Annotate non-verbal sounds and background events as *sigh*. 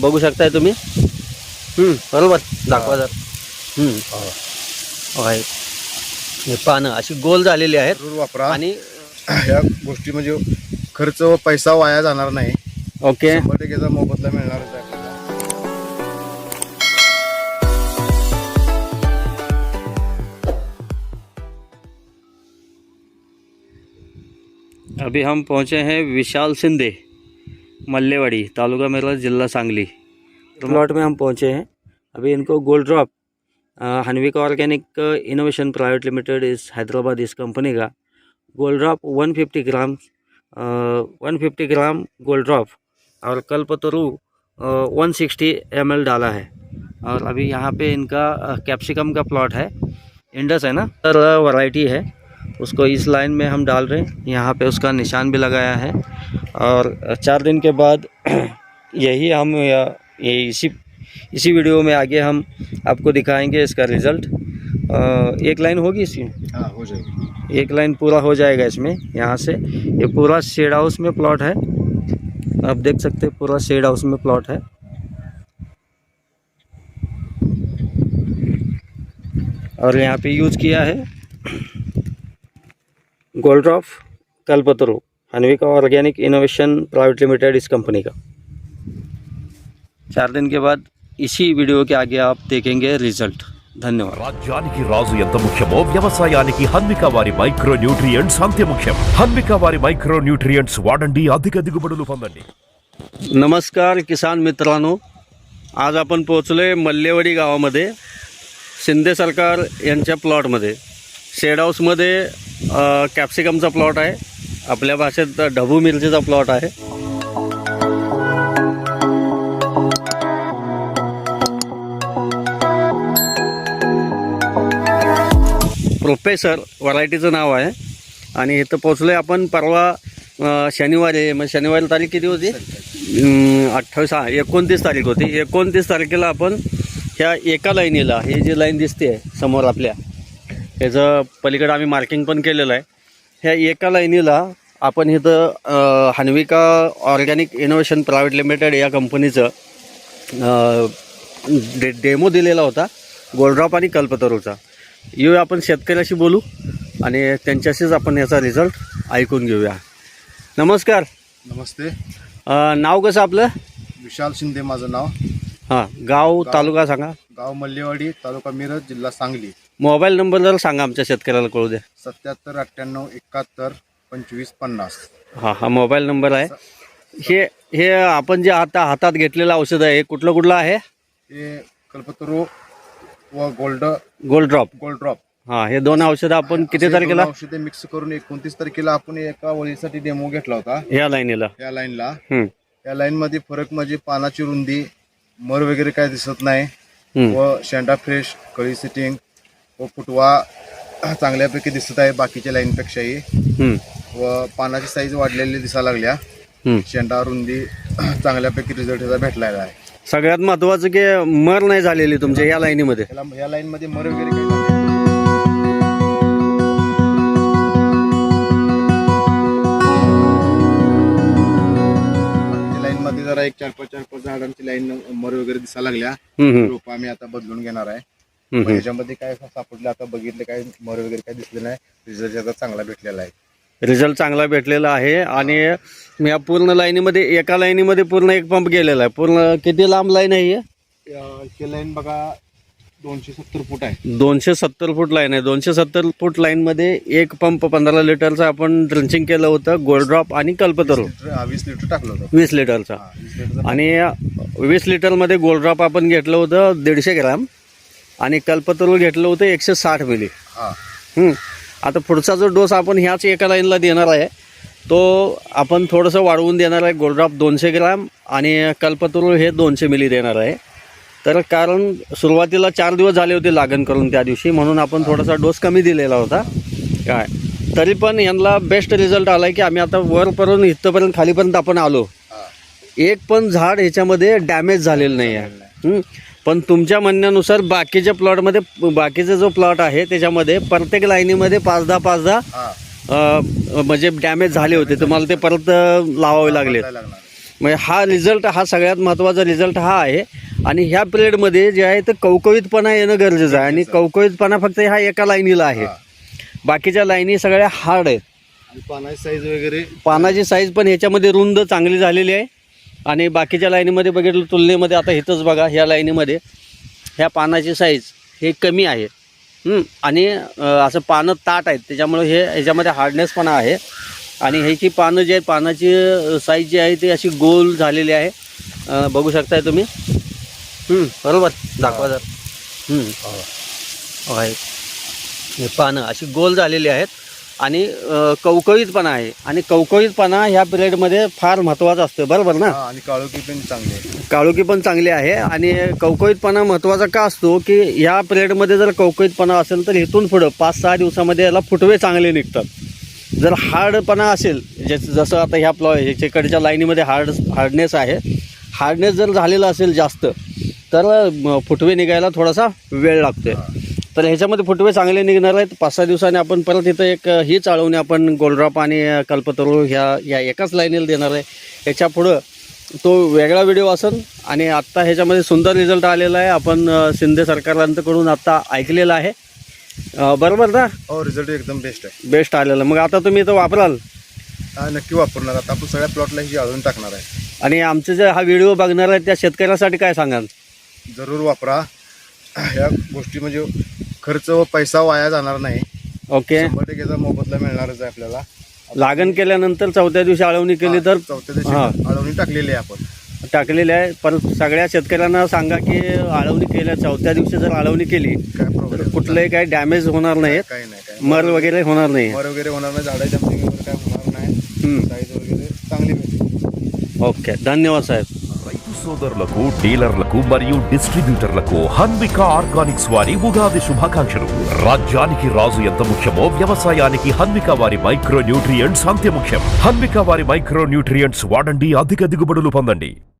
बघू शकताय तुम्ही. बरोबर. दाखवा जर. हं, पानं अशी गोल झालेली आहेत. वापरा. आणि ह्या गोष्टी म्हणजे खर्च व पैसा वाया जाणार नाही. ओके. टक्केचा मोबदला मिळणारच आहे. अभी हम पहुंचे हैं विशाल सिंधे मल्लेवाड़ी, तालुका मेरा जिला सांगली. प्लॉट में हम पहुँचे हैं। अभी इनको gold drop Hanvika organic innovation private limited इस हैदराबाद इस कंपनी का gold drop 150 gram one fifty gram gold drop और कल्पतरु वन सिक्सटी एम डाला है। और अभी यहाँ पे इनका कैप्सिकम का प्लॉट है। इंडस है ना? सर वैरायटी है। उसको इस लाइन में हम डाल रहे हैं। यहाँ पे उसका निशान भी लगाया है। और चार दिन के बाद *clears throat* यही हम या- ये इसी इसी वीडियो में आगे हम आपको दिखाएँगे इसका रिज़ल्ट। एक लाइन होगी इसकी? हाँ हो जाएगी। एक लाइन पूरा हो जाएगा इसमें यहाँ से। ये पूरा शेड हाउस में प्लॉट है। आप देख सकते हैं पूरा शेड हाउस में प्लॉट है। और यहाँ पे यूज़ किया है। gold drop Kalpataru Hanvika organic innovation private limited इस कंपनी का चार दिन के बाद इसी वीडियो के आगे आप देखेंगे रिजल्ट धन्यवाद రాజ్యానికి రాజు ఎంత ముఖ్యమో వ్యవసాయానికి హన్విక వారి మైక్రో న్యూట్రియంట్స్ అంతే ముఖ్యం హన్విక వారి మైక్రో న్యూట్రియంట్స్ వాడండి అధిక దిగుబడులు పొందండి नमस्कार किसान मित्रांनो आज आपण पोहोचलो आहे मल्लेवाडी गावामध्ये शिंदे सरकार यांच्या प्लॉटमध्ये शेड हाऊसमध्ये अ, कॅप्सिकमचा प्लॉट आहे. आपल्या भाषेत ढबू मिरचीचा प्लॉट आहे. प्रोफेसर व्हरायटीचं नाव आहे. आणि इथं पोचलो आहे आपण परवा शनिवारी. मग शनिवारी तारीख किती होती? अठ्ठावीस हा एकोणतीस तारीख होती. एकोणतीस तारखेला आपण ह्या एका लाईनीला ही जी लाईन दिसते समोर आपल्या ह्याचं पलीकडे आम्ही मार्किंग पण केलेलं आहे. ह्या एका लाईनीला आपण इथं Hanvika organic innovation private limited या कंपनीचं डे डेमो दिलेला होता गोल्ड्रॉप आणि कल्पतरूचा. येऊया आपण शेतकऱ्याशी बोलू आणि त्यांच्याशीच आपण याचा रिझल्ट ऐकून घेऊया. नमस्कार. नमस्ते. अ, नाव कसं आपलं? विशाल शिंदे माझं नाव. हां गाव तालुका सांगा. गाव मल्लेवाडी तालुका मिरज जिल्हा सांगली. मोबाईल नंबर जर सांगा आमच्या शेतकऱ्याला कळू द्या. सत्याहत्तर अठ्ठ्याण्णव एकाहत्तर पंचवीस पन्नास. हां हा मोबाईल नंबर आहे. हे हे आपण जे आता हातात घेतलेलं औषध आहे हे कुठलं कुठलं आहे? हे कल्पतरू व gold gold drop gold drop हां हे दोन औषधं आपण किती तारखेला? औषधे मिक्स करून एकोणतीस तारखेला आपण एका वळीसाठी डेमो घेतला होता. ह्या लाईनीला. या लाईनला. या लाईन मध्ये फरक म्हणजे पानाची रुंदी मर वगैरे काय दिसत नाही. व शेंडा फ्रेश कळी सिटिंग व फुटवा चांगल्यापैकी दिसत आहे बाकीच्या लाईनपेक्षाही. व पानाची साईज वाढलेली दिसायला लागल्या. शेंडा रुंदी *clears throat* चांगल्यापैकी रिझल्ट याचा भेटलेला आहे. सगळ्यात महत्त्वाचं की मर नाही झालेली तुमच्या या लाईनीमध्ये? या लाईन मध्ये मर वगैरे काही नाही. बाकीच्या लाईन मध्ये जरा एक चार पाच चार पाच झाडांची लाईन मर वगैरे दिसायला लागल्या. रोप आम्ही आता बदलून घेणार आहे. मग. ह्याच्यामध्ये काय सापडलं आता बघितलं काय मर वगैरे काय दिसले नाही रिझल्ट याचा चांगला भेटलेला आहे. रिझल्ट चांगला भेटलेला आहे आणि या पूर्ण लाईनीमध्ये एका लाईनीमध्ये पूर्ण एक पंप गेलेला आहे. पूर्ण किती लांब लाईन आहे ही? लाईन बघा दोनशे सत्तर फूट आहे. दोनशे सत्तर फूट लाईन आहे. दोनशे सत्तर फूट लाईनमध्ये एक पंप पंधरा लिटरचा आपण ड्रिंचिंग केलं होतं गोल्ड ड्रॉप आणि कल्पतरू वीस लिटर टाकलं होतं. वीस लिटरचा. वीस लिटर आणि वीस लिटरमध्ये गोल्ड ड्रॉप आपण घेतलं होतं दीडशे ग्रॅम. आणि कल्पतरू घेतलं होतं एकशे साठ मिली. हा. आता पुढचा जो डोस आपण ह्याच एका लाईनला देणार आहे तो आपण थोडंसं वाढवून देणार आहे गोल्ड्रॉप दोनशे ग्रॅम आणि कल्पतरू हे दोनशे मिली देणार आहे. तर कारण सुरुवातीला चार दिवस झाले होते लागण करून त्या दिवशी म्हणून आपण थोडासा डोस कमी दिलेला होता. काय? तरी पण यांना बेस्ट रिझल्ट आला आहे की आम्ही आता वरपर्यंत इथपर्यंत खालीपर्यंत आपण आलो. एक पण झाड ह्याच्यामध्ये डॅमेज झालेलं नाही. आहे? पण तुमच्या म्हणण्यानुसार बाकीच्या प्लॉटमध्ये बाकीचा जो प्लॉट आहे त्याच्यामध्ये प्रत्येक लाईनीमध्ये पाच दहा पाच दहा हा म्हणजे डॅमेज झाले होते. तुम्हाला ते परत लावावे लागले. म्हणजे हा रिझल्ट हा सगळ्यात महत्त्वाचा रिझल्ट हा आहे. आणि ह्या पिरियडमध्ये जे आहे ते कवकवीतपणा येणं गरजेचं आहे. आणि कवकवीतपणा फक्त ह्या एका लाईनीला आहे. बाकीच्या लाईनी सगळ्या हार्ड आहेत. पानाची साईज वगैरे? पानाची साईज पण ह्याच्यामध्ये रुंद चांगली झालेली आहे. आणि बाकीच्या लाईनीमध्ये बघितलं तुलनेमध्ये आता इथंच बघा ह्या लाईनीमध्ये ह्या पानाची साईज हे कमी आहे. आणि असं पानं ताट आहेत त्याच्यामुळे हे ह्याच्यामध्ये हार्डनेसपणा आहे. आणि ह्याची पानं जी आहे पानाची साईज जी आहे ती अशी गोल झालेली आहे. बघू शकताय तुम्ही. बरोबर? दाखवा जर. हो. हो, आहे हे पानं अशी गोल झालेली आहेत. आणि कवकवीतपणा आहे. आणि कवकवीतपणा ह्या पिरियडमध्ये फार महत्त्वाचा असतो बरोबर ना? आणि काळोखी पण चांगली आहे. काळोखी पण चांगली आहे. आणि कवकवीतपणा महत्त्वाचा का असतो की ह्या पिरियडमध्ये जर कवकवीतपणा असेल तर इथून पुढं पाच सहा दिवसामध्ये याला फुटवे चांगले निघतात. जर हार्डपणा असेल जस जसं आता ह्या प्लॉ ह्याच्याकडच्या लाईनीमध्ये हार्ड हार्डनेस आहे. हार्डनेस जर झालेला असेल जास्त तर फुटवे निघायला थोडासा वेळ लागतोय. तर ह्याच्यामध्ये फुटवे चांगले निघणार आहेत. पाच सहा दिवसांनी आपण परत इथं एक ही चाळवणी आपण गोलड्रॉप आणि कल्पतरू ह्या या एकाच लाईनीला देणार आहे. ह्याच्या पुढं तो वेगळा व्हिडिओ असेल आणि आत्ता ह्याच्यामध्ये सुंदर रिझल्ट आलेला आहे. आपण शिंदे सरकारांकडून आत्ता ऐकलेलं आहे. बरोबर ना? हो रिझल्ट एकदम बेस्ट आहे. बेस्ट आलेलं. मग आता तुम्ही इथं वापराल? नक्की वापरणार. आता आपण सगळ्या प्लॉटला ही जाळून टाकणार आहे. आणि आमचे जे हा व्हिडिओ बघणार आहेत त्या शेतकऱ्यासाठी काय सांगाल? जरूर वापरा. ह्या गोष्टी म्हणजे खर्च व पैसा वाया जाणार नाही. ओके. शंभर टक्केचा मोबदला मिळणारच आहे आपल्याला. लागण केल्यानंतर चौथ्या दिवशी आळवणी केली तर? चौथ्या दिवशी अळवणी टाकलेली आहे आपण. टाकलेली आहे. पण सगळ्या शेतकऱ्यांना सांगा की आळवणी केल्या चौथ्या दिवशी जर आळवणी केली काय तर प्रॉब्लेम कुठलंही काही डॅमेज होणार नाही. मर वगैरे होणार नाही. मर वगैरे होणार नाही. झाडाच्या वगैरे काय होणार नाही. साईज वगैरे चांगली ओके. धन्यवाद साहेब. రైతు సోదరులకు డీలర్లకు మరియు డిస్ట్రిబ్యూటర్లకు హన్విక ఆర్గానిక్స్ వారి ఉగాది శుభాకాంక్షలు. రాజ్యానికి రాజు ఎంత ముఖ్యమో వ్యవసాయానికి హన్విక వారి మైక్రో న్యూట్రియంట్స్ అంత్య ముఖ్యం. హన్విక వారి మైక్రో న్యూట్రియంట్స్ వాడండి అధిక దిగుబడులు పొందండి.